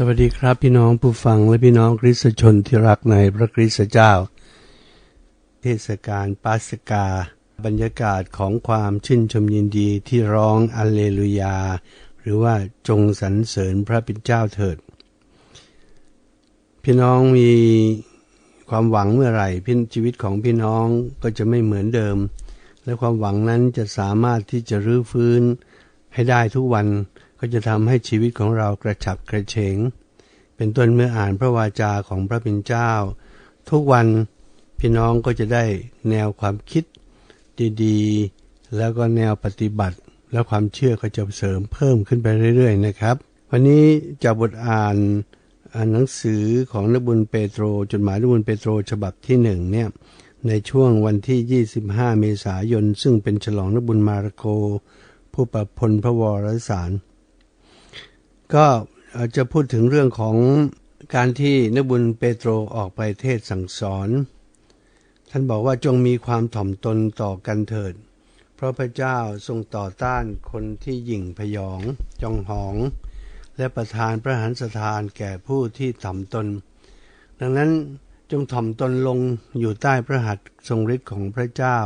สวัสดีครับพี่น้องผู้ฟังและพี่น้องคริสตชนที่รักในพระคริสตเจ้า เทศกาลปัสกา บรรยากาศของความชื่นชมยินดีที่ร้องอัลเลลูยา หรือว่าจงสรรเสริญพระเป็นเจ้าเถิด พี่น้องมีความหวังเมื่อไหร่พี่ชีวิตของพี่น้องก็จะไม่เหมือนเดิม และความหวังนั้นจะสามารถที่จะรื้อฟื้นให้ได้ทุกวัน ก็จะทำให้ชีวิตของเรากระฉับกระเฉง เป็นต้นเมื่ออ่านพระวาจาของพระเป็นเจ้า ทุกวันพี่น้องก็จะได้แนวความคิดดีๆ แล้วก็แนวปฏิบัติ แล้วความเชื่อก็จะเสริมเพิ่มขึ้นไปเรื่อย ๆ นะครับ วันนี้จากบทอ่านหนังสือของนบุญเปโตร จดหมายนบุญเปโตรฉบับที่หนึ่งเนี่ยในช่วงวันที่ 25 เมษายน ซึ่งเป็นฉลองนบุญมาระโก ผู้ประพลพระวรสาร ก็จะพูดถึงเรื่องของการที่นบุญเปโตรออกไปเทศสั่งสอน ท่านบอกว่าจงมีความถ่อมตนต่อกันเถิด เพราะพระเจ้าทรงต่อต้านคนที่หยิ่งพยอง จองหอง และประทานพระหันสถานแก่ผู้ที่ถ่อมตน ดังนั้นจงถ่อมตนลงอยู่ใต้พระหัตถ์ทรงฤทธิ์ของพระเจ้า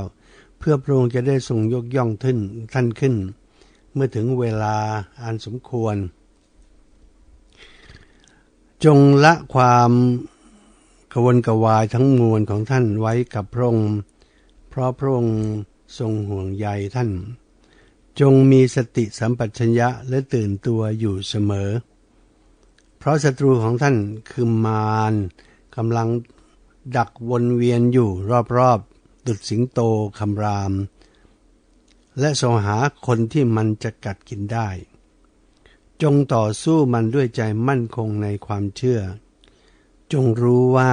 เพื่อพระองค์จะได้ทรงยกย่องขึ้นท่านขึ้น เมื่อถึงเวลาอันสมควร จงละความกวนกวายทั้งมวลของท่านไว้กับพระองค์เพราะพระองค์ทรงห่วงใยท่าน จงมีสติสัมปชัญญะและตื่นตัวอยู่เสมอ เพราะศัตรูของท่านคือมารกำลังดักวนเวียนอยู่รอบๆดุดสิงโตคำราม และสงหาคนที่มันจะกัดกินได้ จงต่อสู้มันด้วยใจมั่นคงในความเชื่อ จงรู้ว่า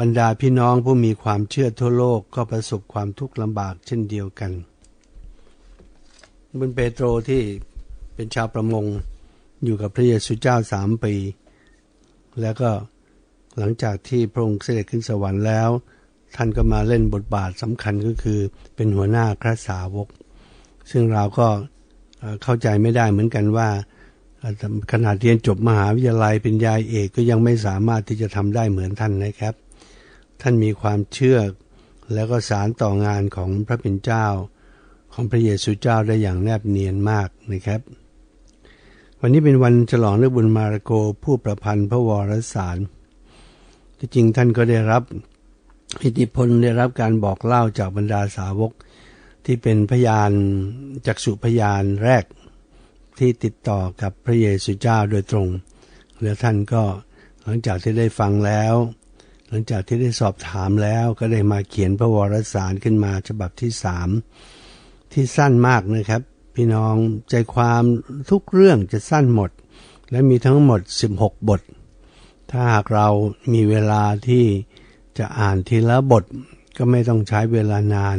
บรรดาพี่น้องผู้มีความเชื่อทั่วโลกก็ประสบความทุกข์ลำบากเช่นเดียวกันบนเปโตรที่เป็นชาวประมงอยู่กับพระเยซูเจ้าสามปี แล้วก็หลังจากที่พระองค์เสด็จขึ้นสวรรค์แล้ว ท่านก็มาเล่นบทบาทสำคัญก็คือเป็นหัวหน้าพระสาวก ซึ่งเราก็เข้าใจไม่ได้เหมือนกันว่า ขนาดเรียนจบมหาวิทยาลัยเป็นยายเอกก็ยังไม่สามารถที่จะทำได้เหมือนท่านนะครับ ท่านมีความเชื่อแล้วก็สารต่องานของพระเป็นเจ้า ของพระเยซูเจ้าได้อย่างแนบเนียนมากนะครับ วันนี้เป็นวันฉลองเรื่องบุญมาระโกผู้ประพันธ์พระวรสารที่จริงท่านก็ได้รับอิทธิพลได้รับการบอกเล่าจากบรรดาสาวกที่เป็นพยานจักษุพยานแรก ที่ติดต่อกับพระเยซูเจ้าโดยตรง แล้วท่านก็หลังจากที่ได้ฟังแล้ว หลังจากที่ได้สอบถามแล้วก็ได้มาเขียนพระวรสารขึ้นมาฉบับที่สามที่สั้นมากนะครับ พี่น้องใจความทุกเรื่องจะสั้นหมด และมีทั้งหมด 16 บท ถ้าหากเรามีเวลาที่จะอ่านทีละบทก็ไม่ต้องใช้เวลานาน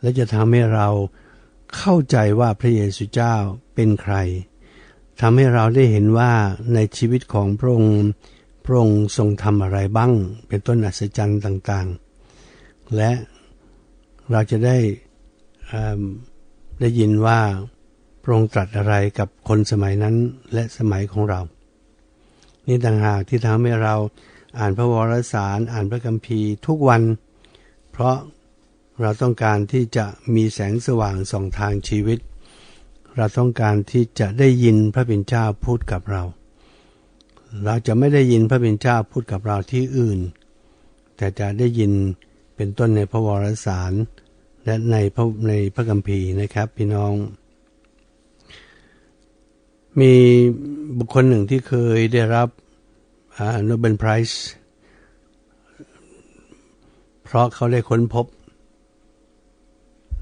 และจะทำให้เราเข้าใจว่าพระเยซูเจ้า เป็นใครทำให้เราได้เห็นว่าในชีวิตของพระองค์พระองค์ทรงทำอะไรบ้าง เป็นต้นอัศจรรย์ต่างๆ และเราจะได้ได้ยินว่าพระองค์ตรัสอะไรกับคนสมัยนั้นและสมัยของเรา นี่ต่างหากที่ทำให้เราอ่านพระวรสาร อ่านพระคัมภีร์ทุกวัน เพราะเราต้องการที่จะมีแสงสว่างส่องทางชีวิต เราต้องการที่จะได้ยินพระเป็นเจ้าพูดกับเรา เราจะไม่ได้ยินพระเป็นเจ้าพูดกับเราที่อื่น แต่จะได้ยินเป็นต้นในพระวรสาร และในพระในพระคัมภีร์นะครับ พี่น้อง มีบุคคลหนึ่งที่เคยได้รับโนเบลไพรส์เพราะเขาได้ค้นพบ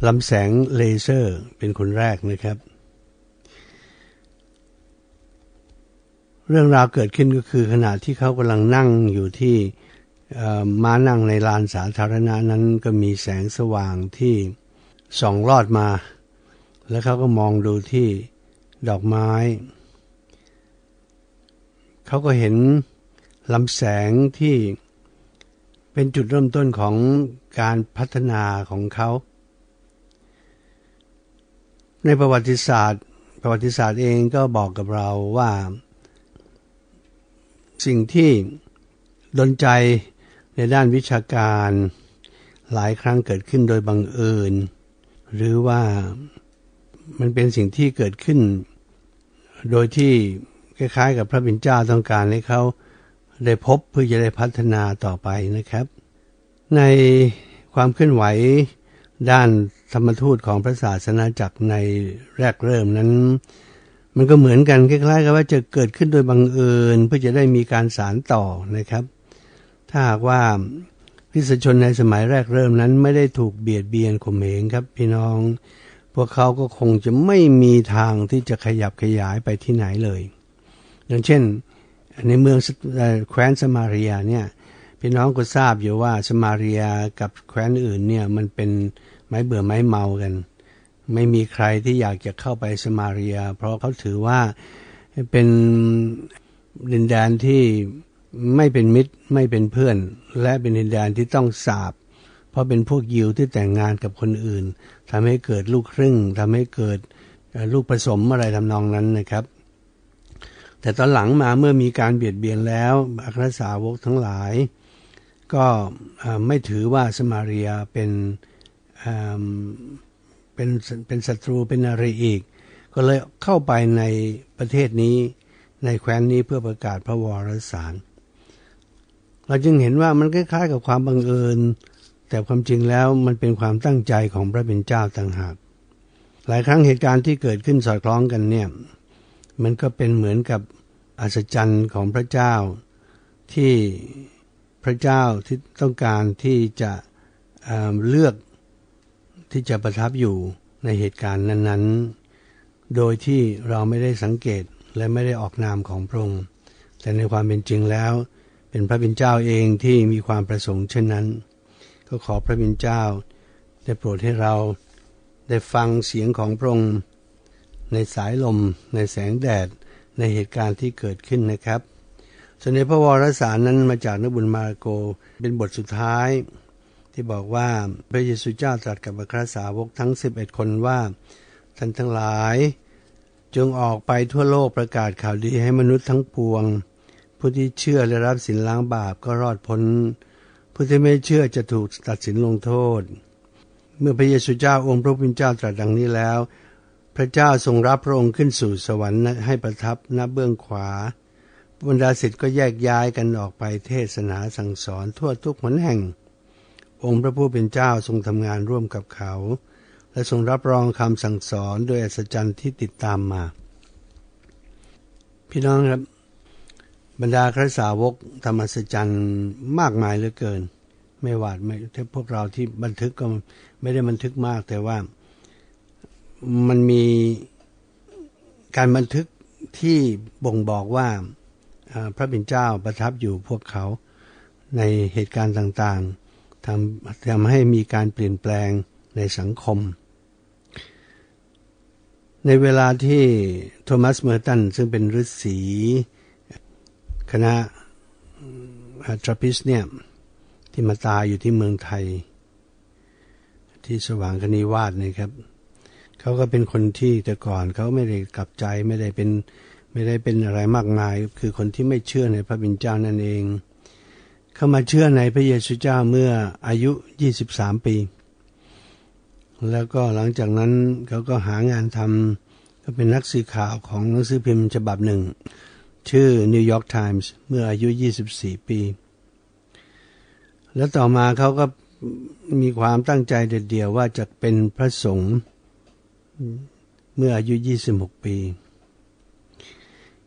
ลำแสงเลเซอร์เป็นคนแรกนะครับ เรื่องราวเกิดขึ้นก็คือขณะที่เขากำลังนั่งอยู่ที่ม้านั่งในลานสาธารณะนั้นก็มีแสงสว่างที่ส่องลอดมา แล้วเขาก็มองดูที่ดอกไม้ เขาก็เห็นลำแสงที่เป็นจุดเริ่มต้นของการพัฒนาของเขา ในประวัติศาสตร์ ประวัติศาสตร์เองก็บอกกับเราว่า สิ่งที่ดนใจในด้านวิชาการหลายครั้งเกิดขึ้นโดยบังเอิญ หรือว่ามันเป็นสิ่งที่เกิดขึ้น โดยที่คล้ายๆ กับพระบิณเจ้าต้องการให้เขาได้พบเพื่อจะได้พัฒนาต่อไปนะครับ ในความเคลื่อนไหวด้านธรรมทูตของพระศาสนาจักรในแรกเริ่มนั้น มันก็เหมือนกันคล้ายๆกับว่าจะเกิดขึ้นโดยบังเอิญเพื่อจะได้มีการสารต่อนะครับ ถ้าหากว่าพิสชนในสมัยแรกเริ่มนั้น ไม่ได้ถูกเบียดเบียนข่มเหงครับ พี่น้อง พวกเขาก็คงจะไม่มีทางที่จะขยับขยายไปที่ไหนเลยอย่างเช่น ในเมืองแคว้นสมาเรียเนี่ยพี่น้องก็ทราบอยู่ว่าสมาเรียกับแคว้นอื่นเนี่ยมันเป็นไม้เบื่อไม้เมากัน ไม่มีใครที่อยากจะเข้าไปสมาเรีย เพราะเขาถือว่าเป็นดินแดนที่ไม่เป็นมิตรไม่เป็นเพื่อน และเป็นดินแดนที่ต้องสาบ เพราะเป็นพวกยิวที่แต่งงานกับคนอื่นทำให้เกิดลูกครึ่งทำให้เกิดลูกผสมอะไรทำนองนั้นนะครับ แต่ตอนหลังมาเมื่อมีการเบียดเบียนแล้วอัครสาวกทั้งหลาย ก็ไม่ถือว่าสมาเรียเป็น เป็นเป็นศัตรูเป็นอะไรอีก ก็เลยเข้าไปในประเทศนี้ในแคว้นนี้เพื่อประกาศพระวรสาร เราจึงเห็นว่ามันคล้ายๆกับความบังเอิญ แต่ความจริงแล้วมันเป็นความตั้งใจของพระเป็นเจ้าต่างหาก หลายครั้งเหตุการณ์ที่เกิดขึ้นสอดคล้องกันเนี่ยมันก็เป็นเหมือนกับอัศจรรย์ของพระเจ้า ที่พระเจ้าที่ต้องการที่จะเลือก ที่จะประทับอยู่ในเหตุการณ์นั้น ๆ โดยที่เราไม่ได้สังเกตและไม่ได้ออกนามของพระองค์ แต่ในความเป็นจริงแล้ว เป็นพระบิณเจ้าเองที่มีความประสงค์เช่นนั้น ก็ขอพระบิณเจ้า ได้โปรดให้เราได้ฟังเสียงของพระองค์ในสายลม ในแสงแดดในเหตุการณ์ที่เกิดขึ้นนะครับส่วนในพระวรสารนั้นมาจากนบุญมาโก เป็นบทสุดท้าย ที่บอกว่าพระเยซูเจ้าตรัสกับอัครสาวกทั้ง 11 คนว่าท่านทั้งหลาย จงออกไปทั่วโลกประกาศข่าวดีให้มนุษย์ทั้งปวง ผู้ที่เชื่อและรับสินล้างบาปก็รอดพ้น ผู้ที่ไม่เชื่อจะถูกตัดสินลงโทษ เมื่อพระเยซูเจ้าองค์พระผู้เป็นเจ้าตรัสดังนี้แล้ว พระเจ้าทรงรับพระองค์ขึ้นสู่สวรรค์ให้ประทับณเบื้องขวาบรรดาศิษย์ก็แยกย้ายกันออกไปเทศนาสั่งสอนทั่วทุกหนแห่ง องค์พระผู้เป็นเจ้าทรงทำงานร่วมกับเขา และทรงรับรองคำสั่งสอนโดยอัศจรรย์ที่ติดตามมา พี่น้องครับ บรรดาครสาวกธรรมอัศจรรย์มากมายเหลือเกิน ไม่หวาดไม่ถ้าพวกเราที่บันทึกก็ไม่ได้บันทึกมากแต่ว่ามันมีการบันทึกที่บ่งบอกว่าพระบิณเจ้าประทับอยู่พวกเขาในเหตุการณ์ต่างๆ ทำทำให้มีการเปลี่ยนแปลงในสังคม ในเวลาที่โทมัสเมอร์ตันซึ่งเป็นฤาษีคณะทรัพิสเนี่ยที่มาตายอยู่ที่เมืองไทย ที่สว่างคณีวาดนะครับเขาก็เป็นคนที่แต่ก่อนเขาไม่ได้กลับใจไม่ได้เป็นไม่ได้เป็นอะไรมากมาย คือคนที่ไม่เชื่อในพระบิณเจ้านั่นเอง เข้ามาเชื่อในพระเยซูเจ้าเมื่ออายุ 23 ปี แล้วก็หลังจากนั้นเขาก็หางานทำก็เป็นนักสื่อข่าวของหนังสือพิมพ์ฉบับหนึ่ง ชื่อ New York Times เมื่ออายุ 24 ปี แล้วต่อมาเขาก็มีความตั้งใจเด็ดเดี่ยวว่าจะเป็นพระสงฆ์เมื่ออายุ 26 ปี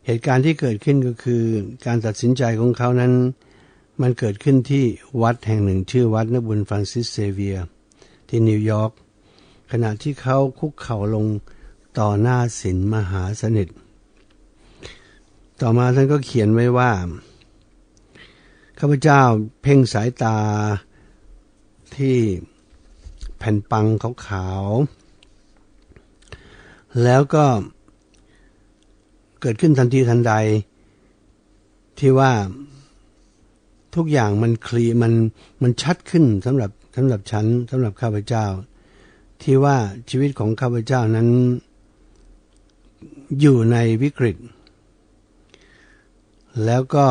เหตุการณ์ที่เกิดขึ้นก็คือการตัดสินใจของเขานั้น มันเกิดขึ้นที่วัดแห่งหนึ่งชื่อวัดนบุญฟรานซิสเซเวีย ที่นิวยอร์กขณะที่เขาคุกเข่าลงต่อหน้าศิลมหาสนิท ต่อมาท่านก็เขียนไว้ว่าข้าพเจ้าเพ่งสายตาที่แผ่นปังขาวๆแล้วก็เกิดขึ้นทันทีทันใดที่ว่า ทุกอย่างมันคลีมันมันชัดขึ้นสำหรับสำหรับฉันสำหรับข้าพเจ้า ที่ว่าชีวิตของข้าพเจ้านั้น อยู่ในวิกฤต แล้วก็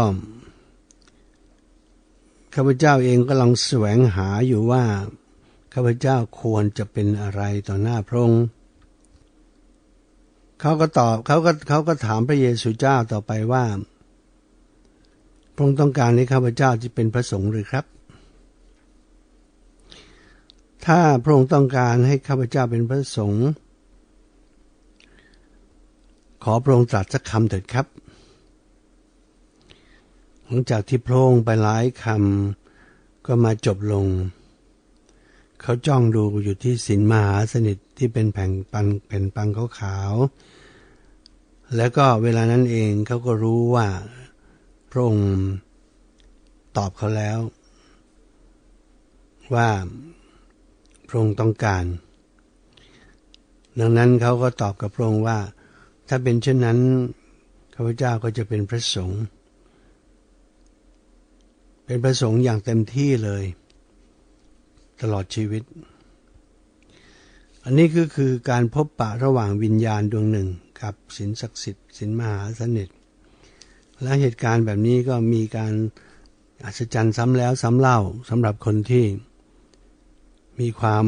ข้าพเจ้าเองก็ลังแสวงหาอยู่ว่าข้าพเจ้าควรจะเป็นอะไรต่อหน้าพระองค์เขาก็ตอบเขาก็เขาก็ถามพระเยซูเจ้าต่อไปว่า พระองค์ต้องการให้ข้าพเจ้าจะเป็นพระสงฆ์หรือครับ ถ้าพระองค์ต้องการให้ข้าพเจ้าเป็นพระสงฆ์ขอพระองค์ตรัสสักคำเถิดครับ หลังจากที่พระองค์ไปหลายคำก็มาจบลง เขาจ้องดูอยู่ที่สินมหาสนิทที่เป็นแผ่นปันแผ่นปังขาวๆแล้วก็เวลานั้นเองเขาก็รู้ว่า พระองค์ตอบเขาแล้ว ว่าพระองค์ต้องการ ดังนั้นเขาก็ตอบกับพระองค์ว่า ถ้าเป็นเช่นนั้นข้าพเจ้าก็จะเป็นพระสงฆ์เป็นพระสงฆ์อย่างเต็มที่เลย ตลอดชีวิต อันนี้ก็คือการพบปะระหว่างวิญญาณดวงหนึ่งกับสินศักดิ์สิทธิ์สินมหาสนิท และเหตุการณ์แบบนี้ก็มีการอัศจรรย์ซ้ำแล้วซ้ำเล่าสำหรับคนที่ มีความ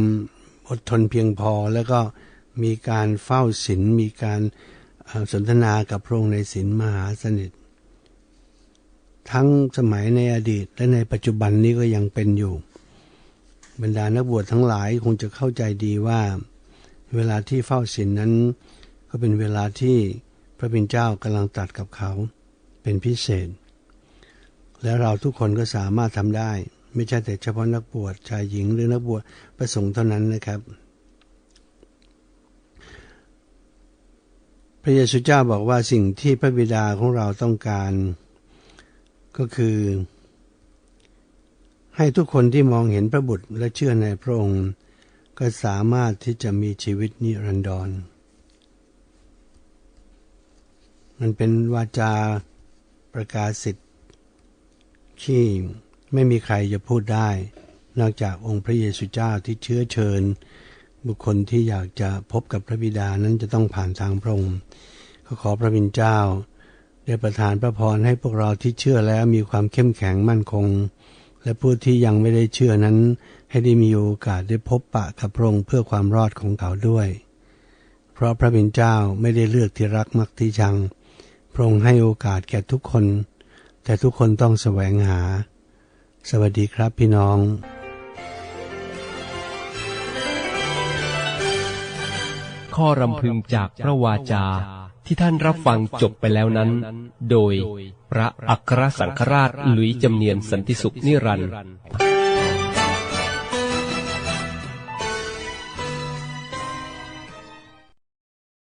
อดทนเพียงพอ แล้วก็มีการเฝ้าศีลมีการสนทนากับพระองค์ในศีลมหาสนิท ทั้งสมัยในอดีตและในปัจจุบันนี้ก็ยังเป็นอยู่ บรรดานักบวชทั้งหลายคงจะเข้าใจดีว่า เวลาที่เฝ้าศีลนนั้น ก็เป็นเวลาที่พระบิดเจ้ากำลังตัดกับเขา เป็นพิเศษ และเราทุกคนก็สามารถทำได้ ไม่ใช่แต่เฉพาะนักบวชชายหญิงหรือนักบวชประสงค์เท่านั้นนะครับ พระเยซูเจ้าบอกว่าสิ่งที่พระบิดาของเราต้องการ ก็คือ ให้ทุกคนที่มองเห็นพระบุตรและเชื่อในพระองค์ ก็สามารถที่จะมีชีวิตนิรันดรมันเป็นวาจา ประกาศสิทธิ์ที่ไม่มีใครจะพูดได้ นอกจากองค์พระเยซูเจ้าที่เชื้อเชิญ บุคคลที่อยากจะพบกับพระบิดานั้นจะต้องผ่านทางพระองค์ก็ขอพระบิดาเจ้า ได้ประทานพระพรให้พวกเราที่เชื่อแล้วมีความเข้มแข็งมั่นคง และผู้ที่ยังไม่ได้เชื่อนั้น ให้ได้มีโอกาสได้พบปะกับพระองค์เพื่อความรอดของเขาด้วย เพราะพระบิดาเจ้าไม่ได้เลือกที่รักมักที่ชัง พระองค์ให้โอกาสแก่ทุกคน แต่ทุกคนต้องแสวงหา สวัสดีครับพี่น้องข้อรำพึงจากพระวาจาที่ท่านรับฟังจบไปแล้วนั้น โดยพระอัครสังฆราชหลุยจำเนียนสันติสุขนิรันดร์